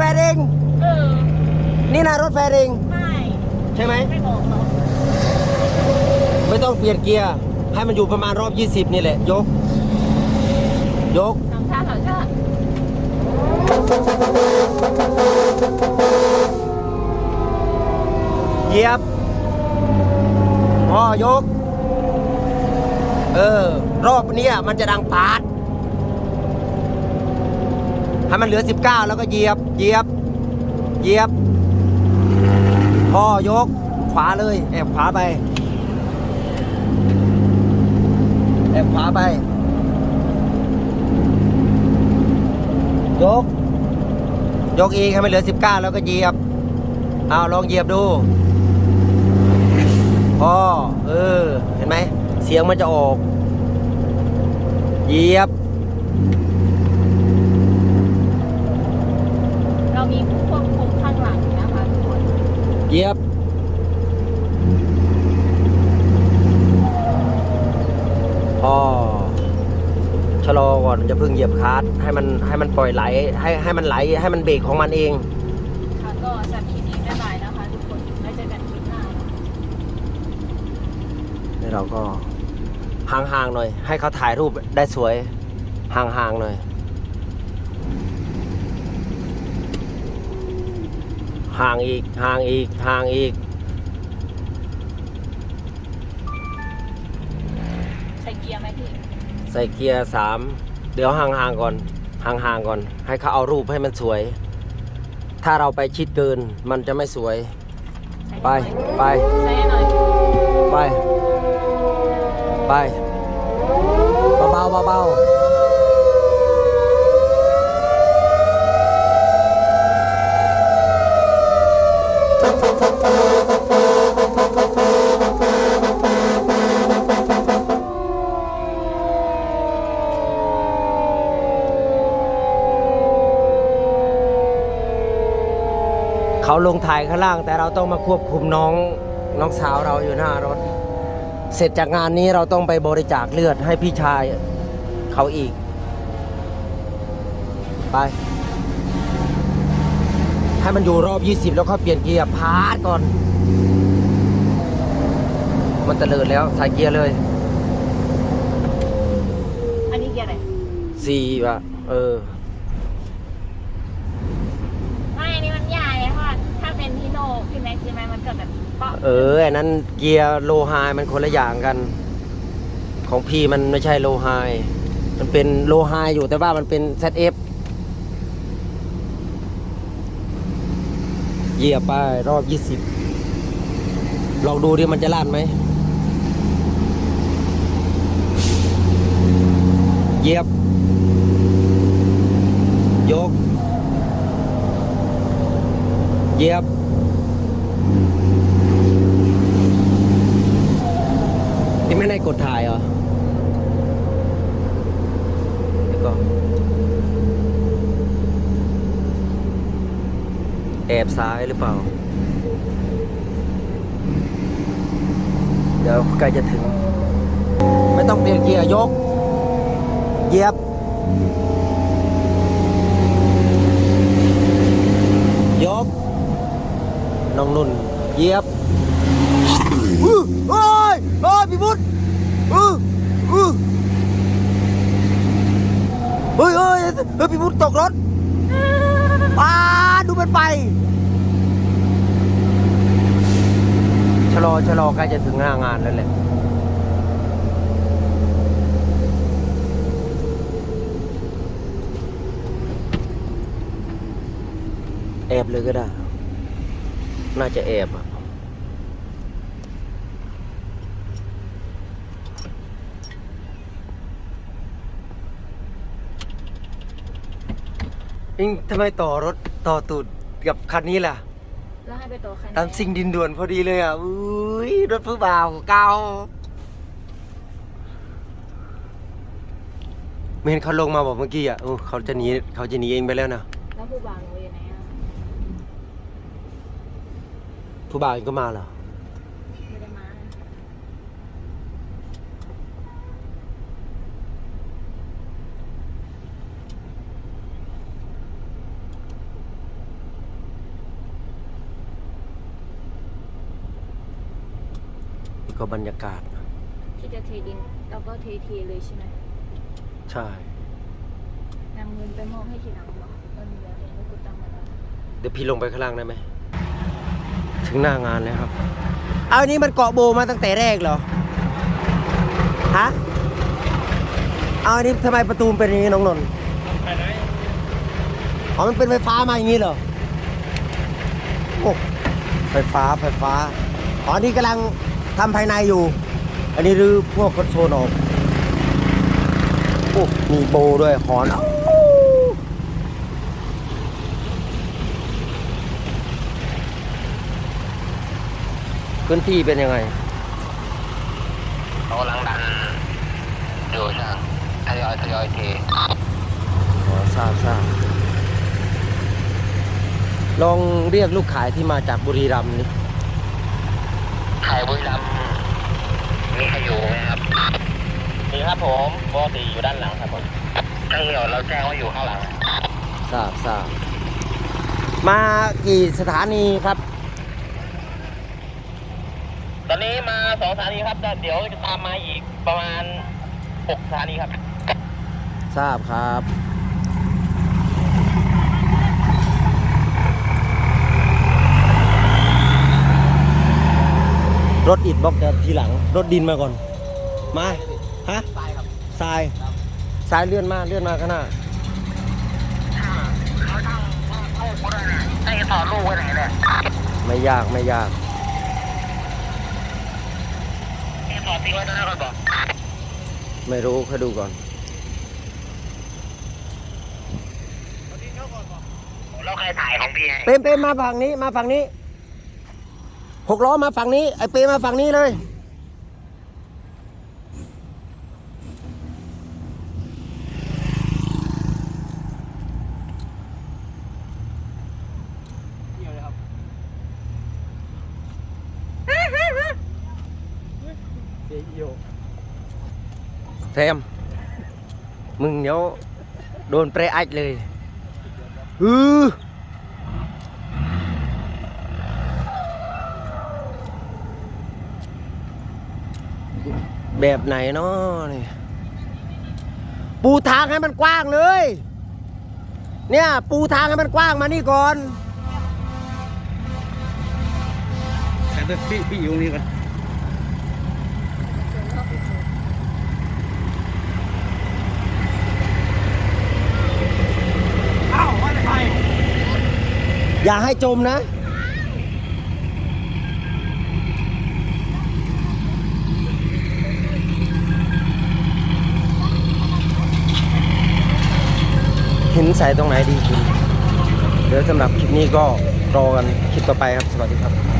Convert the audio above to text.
แฟร์เองเออ นี่นะรถแฟร์เองไม่ ใช่ไหมไม่บอกหรอกไม่ต้องเปลี่ยนเกียร์ ให้มันอยู่ประมาณรอบ 20 นี่แหละ ยก ยก ทำท่าทำท่าเหยียบพ่อยก เออ รอบเนี้ยมันจะดังปาด ให้มันเหลือ 19 แล้วก็เหยียบเหยียบเหยียบพ่อยกขวาเลย แอบขวาไป แอบขวาไป ยก ยกอีกให้มันเหลือ 19 แล้วก็เหยียบเอาลองเหยียบดูพอเออ เห็นไหม เสียงมันจะออก เหยียบ เรามีผู้ควบคุมข้างหลังนะคะทุกคน เหยียบพอชะลอก่อนจะพิ่งเหยียบคลัสให้มันให้มันปล่อยไหล ให้ให้มันไหลให้มันเบรกของมันเอง ค่ะก็สำหรับคลิปนี้บ๊ายบายนะคะทุกคนไว้เจอกันคลิปหน้านะคะ นี่เราก็ห่างๆหน่อย ให้เขาถ่ายรูปได้สวยห่างๆหน่อย ห่างอีกห่างอีกห่างอีก ใส่เกียร์ไหมพี่ใส่เกียร์สามเดี๋ยวห่างๆก่อน ห่างๆก่อน ให้เขาเอารูปให้มันสวย ถ้าเราไปชิดเกินมันจะไม่สวยใส่ไปไป ใส่ให้หน่อยไป ไป เบาๆเบาๆ เขาลงถ่ายข้างล่าง แต่เราต้องมาควบคุมน้องน้องสาวเราอยู่หน้ารถ เสร็จจากงานนี้เราต้องไปบริจาคเลือดให้พี่ชายเขาอีก ไป ให้มันอยู่รอบ 20 แล้วค่อยเปลี่ยนเกียร์พาดก่อน มันตะเลิดแล้วใส่เกียร์เลยอันนี้เกียร์อะไร4ว่ะเออ ไม่อันนี้มันใหญ่ค่ะถ้าเป็นพี่โนพี่แม็กซ์ใช่ไหมมันเกิดแบบเปาะเอออันนั้นเกียร์โลไฮมันคนละอย่างกัน ของพี่มันไม่ใช่โลไฮมันเป็นโลไฮอยู่แต่ว่ามันเป็น ZF เหยียบไปรอบ20ลองดูดิมันจะลั่นไหมเหยียบ ยก เหยียบ นี่ไม่ได้กดถ่ายเหรอเดี๋ยวก่อน แอบซ้ายหรือเปล่า เดี๋ยวใกล้จะถึง ไม่ต้องเปลี่ยนเกียร์ยกเหยียบยกน้องนุ่นเหยียบอื้อโอ้ยโอ้ยพี่พุทธอื้ออื้อเฮ้ยเฮ้ยเฮ้ยพี่พุทธตกรถ ป้าดูมันไป ชะลอชะลอใกล้จะถึงหน้างานแล้วแหละแอบเลยก็ได้ น่าจะแอบอะ เองทำไมต่อรถต่อตูดกับคันนี้ล่ะ แล้วให้ไปตัวคันไหนตามสิ่งดินด่วนพอดีเลยอะอุ้ยรถผู้บ่าวเก่าไม่เห็นเขาลงมาบอกเมื่อกี้อะโอ้เขาจะหนีเขาจะหนีเองไปแล้วนะแล้วผู้บ่าวหนูอยู่ไหนอะ ผู้บ่าวเองก็มาเหรอ ไม่ได้มา ก็บรรยากาศ ที่จะเทดินแล้วก็เทเทเลยใช่ไหมใช่ นำเงินไปมอบให้ทีหลังบอกเงินเหลือเองแล้วกูตังค์มาแล้วเดี๋ยวพี่ลงไปข้างล่างได้ไหม ถึงหน้างานแล้วครับ เอาอันนี้มันเกาะโบมาตั้งแต่แรกเหรอ ฮะ เอาอันนี้ทำไมประตูมันเป็นอย่างนี้น้องนนท์ไปไหนอ๋อ มันเป็นไฟฟ้ามาอย่างนี้เหรอ โอ้ ไฟฟ้าไฟฟ้า อ๋อ นี่กำลัง ทำภายในอยู่ อันนี้รื้อพวกคอนโซลออกโอ้มีโบด้วยหอนเอ้าพื้นที่เป็นยังไงเขากำลังดันอยู่ช่างทยอยทยอยเทอ๋อทราบทราบลองเรียกลูกขายที่มาจากบุรีรัมย์นี่ ไข่บุรีรัมย์มีใครอยู่ไหมครับมีครับผมปกติอยู่ด้านหลังครับผมใช่เหี่ยวเราแจ้งว่าอยู่ข้างหลัง ทราบทราบมากี่สถานีครับ ตอนนี้มาสองสถานีครับแต่เดี๋ยวจะตามมาอีกประมาณหกสถานีครับ ทราบครับ รถอิดบล็อกจะทีหลัง รถดินมาก่อน มาฮะทรายครับทรายทรายเลื่อนมาเลื่อนมาข้างหน้าเขาตั้งลูกไว้ด้วยนะไอ้ถอดลูกไว้ไหนเนี่ยไม่ยากไม่ยากไอ้ถอดทิ้งไว้ตรงนั้นก่อนบอกไม่รู้ค่อยดูก่อนแล้วใครถ่ายของพี่ให้เปมเปมมาฝั่งนี้มาฝั่งนี้ หกล้อมาฝั่งนี้ ไอเปมมาฝั่งนี้เลยเที่ยวเลยครับเดี๋ยวโยแซม มึงเดี๋ยวโดนเปรย์อัดเลยฮือ แบบไหนเนาะนี่ปูทางให้มันกว้างเลย เนี่ย ปูทางให้มันกว้างมานี่ก่อนแต่พี่พี่อยู่นี่กันอ้าวว่าจะไปอย่าให้จมนะ ใส่ตรงไหนดีคุณเดี๋ยวสำหรับคลิปนี้ก็รอกันคลิปต่อไปครับ สวัสดีครับ